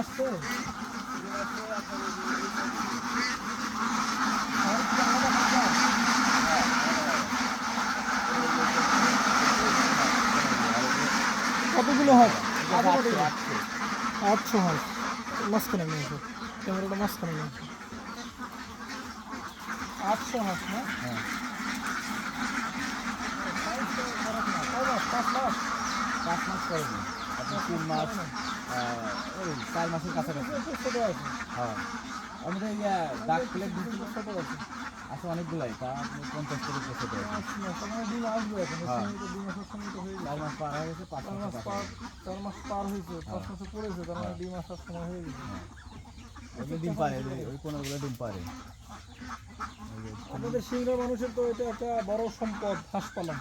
আসছে? কতগুলো হাঁস আটশো হাঁস মাঝখানে নিয়ে আসো ক্যামেরাটা মাঝখানে নিয়ে আটশো হাঁস না হ্যাঁ? পাঁচ মাস? পাঁচ মাস আপনি তিন মাস ওই চার মাসের কাছাকাছি। ছোট আছে হ্যাঁ আমাদের ইয়া ডাক প্লেট দিচ্ছিল ছোট আছে আছে অনেকগুলাই তা আপনি পঞ্চাশ কেজি পাঁচ মাস হ্যাঁ। দুই তো হয়ে। চার মাস পার হয়ে গেছে পাঁচ মাস মাস পার চার মাস পার হয়েছে পাঁচ হ্যাঁ। মাসে পড়েছে তার মানে ডিম আসার সময় হয়ে গেছে। ওই ডিম পারে ওই- কোনোগুলো ডিম পারে আমাদের সিংড়া মানুষের তো এটা একটা বড় সম্পদ হাঁস পালন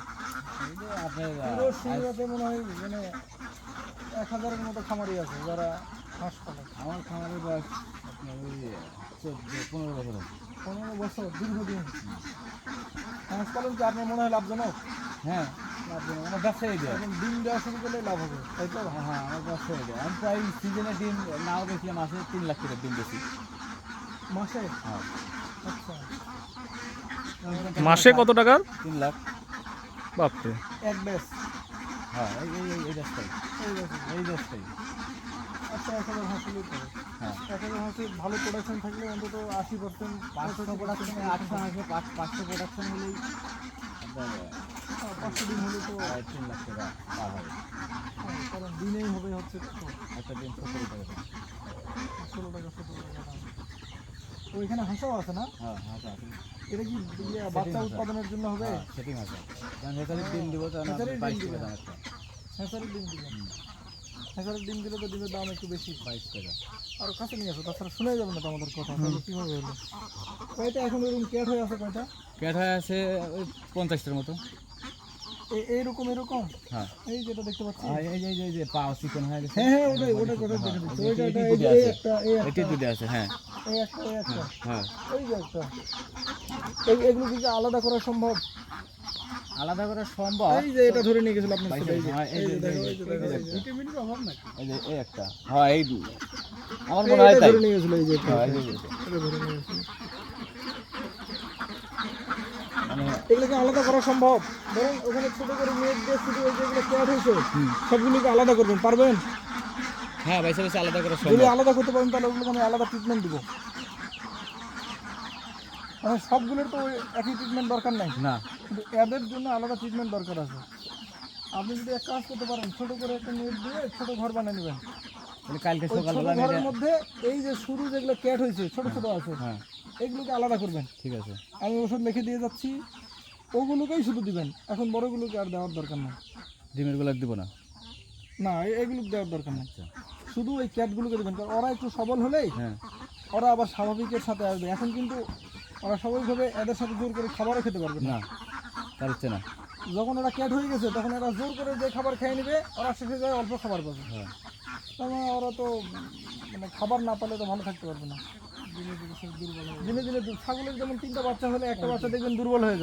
এই আপনার সিংড়াতে মনে হয় মানে এক হাজারের মতো খামারি আছে যারা হাঁস পালন আমার খামারের বয়স আপনার ওই চোদ্দ পনেরো বছর। পনেরো বছর দীর্ঘদিন। হাঁস পালন কি আপনার মনে হয় লাভজনক? হ্যাঁ লাভজনক। আমার ব্যবসায়ী দেয়। এখন ডিম দেওয়া শুরু করলে লাভ হবে তাই তো? হ্যাঁ হ্যাঁ আমার ব্যবসায়ী দেয়। আমি প্রায় সিজনে ডিম নাও বেশি মাসে তিন লাখ টাকার ডিম বেশি মাসে? হ্যাঁ। আচ্ছা। মাসে কত টাকা তিন লাখ। বাপরে। এক ব্যাস হ্যাঁ এই এই এই- দেশটাই এই ব্যাস আচ্ছা এক হাজার হাঁস হ্যাঁ। এক হাজার হাঁসে ভালো প্রোডাকশন থাকলে অন্তত আশি পার্সেন্ট পাঁচশো প্রোডাকশনে আটশো পাঁচ পাঁচশো প্রোডাকশন হলেই পাঁচশো দিন হলে তো তিন লাখ টাকা পার হবে। কারণ দিনেই হবে হচ্ছে? একটা দিন সত্তর টাকা। ষোলো টাকা সতেরো টাকা ওইখানে হাঁসাও আছে না? হ্যাঁ হ্যাঁ হ্যাঁ এটা কি ইয়ে বাচ্চা হাঁসা। উৎপাদনের জন্য হবে? হ্যাঁ সেটিং আছে। কারণ হেতালির ডিম দিব তাহলে হেতালির ডিম বাইশ দিবে। টাকা দাম একটা। হ্যাঁসারের ডিম দিলে হুম। হ্যাঁসারের ডিম দিলে তো ডিমের দাম একটু বেশি। বাইশ টাকা আর কাছে নিয়ে আসো তাছাড়া শোনা যাবে না তো আমাদের কথা। তাহলে কীভাবে হলো? কয়টা এখন এরকম ক্যাট হয়ে আছে কয়টা? ক্যাট হয়ে আছে ওই পঞ্চাশটার মতো। এই এইরকম এরকম? হ্যাঁ। এই যেটা দেখতে পাচ্ছি। আর এই যে এই যে এই যে পাও চিকন হয়ে গেছে। হ্যাঁ হ্যাঁ ওটাই ওটাই ওটাই হ্যাঁ, দেখে দিচ্ছি এই যে ওইটা এটি এটা এই যে দুধে এই আছে। একটা এই এটি একটা দুধে আছে হ্যাঁ। এই একটা এই একটা। হ্যাঁ এই যে একটা। এই এগুলো কি আলাদা করা সম্ভব? আলাদা করা সম্ভব? এই যে এটা ধরে নিয়ে গেছিল সাথে এই যে। হ্যাঁ, এই এই যে, যে দেখো এই এই যে যে, দেখো এই যে। এই যে। ভিটামিনের অভাব নাকি? এই যে এই একটা। হ্যাঁ এই আমার মনে হয় তাই। ধরে নিয়ে গেছিল এই যে এটা। হ্যাঁ, এই যে, এটা ধরে নিয়ে গেছিল। মানে আলাদা করা সম্ভব? ধরুন ওখানে ছোট করে মেয়ের দিয়ে শুধু ওই যেগুলো ক্যাট হয়েছে সবগুলোকে আলাদা করবেন পারবেন? হ্যাঁ বাইসে বাইসে আলাদা করা যদি আলাদা করতে পারেন তাহলে ওগুলোকে আমি আলাদা ট্রিটমেন্ট দিব। মানে সবগুলোর তো একই ট্রিটমেন্ট দরকার নাই। না। কিন্তু এদের জন্য আলাদা ট্রিটমেন্ট দরকার আছে। আপনি যদি এক কাজ করতে পারেন ছোট করে একটা নেট দিয়ে ছোট ঘর বানিয়ে নেবেন। তাহলে কালকে সকালবেলা ঘরের মধ্যে এই যে শুরু যেগুলো ক্যাট হয়েছে ছোট ছোট আছে হ্যাঁ। এগুলোকে আলাদা করবেন। ঠিক আছে। আমি ওষুধ লিখে দিয়ে যাচ্ছি ওগুলোকেই শুধু দিবেন। এখন বড়গুলোকে আর দেওয়ার দরকার নেই। ডিমেরগুলো দিব না। না এগুলো দেওয়ার দরকার নেই। আচ্ছা। শুধু ওই ক্যাটগুলোকে দেবেন কারণ ওরা একটু সবল হলেই হ্যাঁ। ওরা আবার স্বাভাবিকের সাথে আসবে। এখন কিন্তু ওরা স্বাভাবিকভাবে এদের সাথে জোর করে খাবারও খেতে পারবে না। ইচ্ছে না। যখন ওরা ক্যাট হয়ে গেছে তখন এরা জোর করে যে খাবার খেয়ে নেবে ওরা শেষে যায় অল্প খাবার পাবে। হ্যাঁ। তার মানে ওরা তো মানে খাবার না পেলে তো ভালো থাকতে পারবে না। দিনে দিনে দুর্বল দিনে দিনে ছাগলের যেমন তিনটা বাচ্চা হলে একটা বাচ্চা দেখবেন দুর্বল হয়ে যায়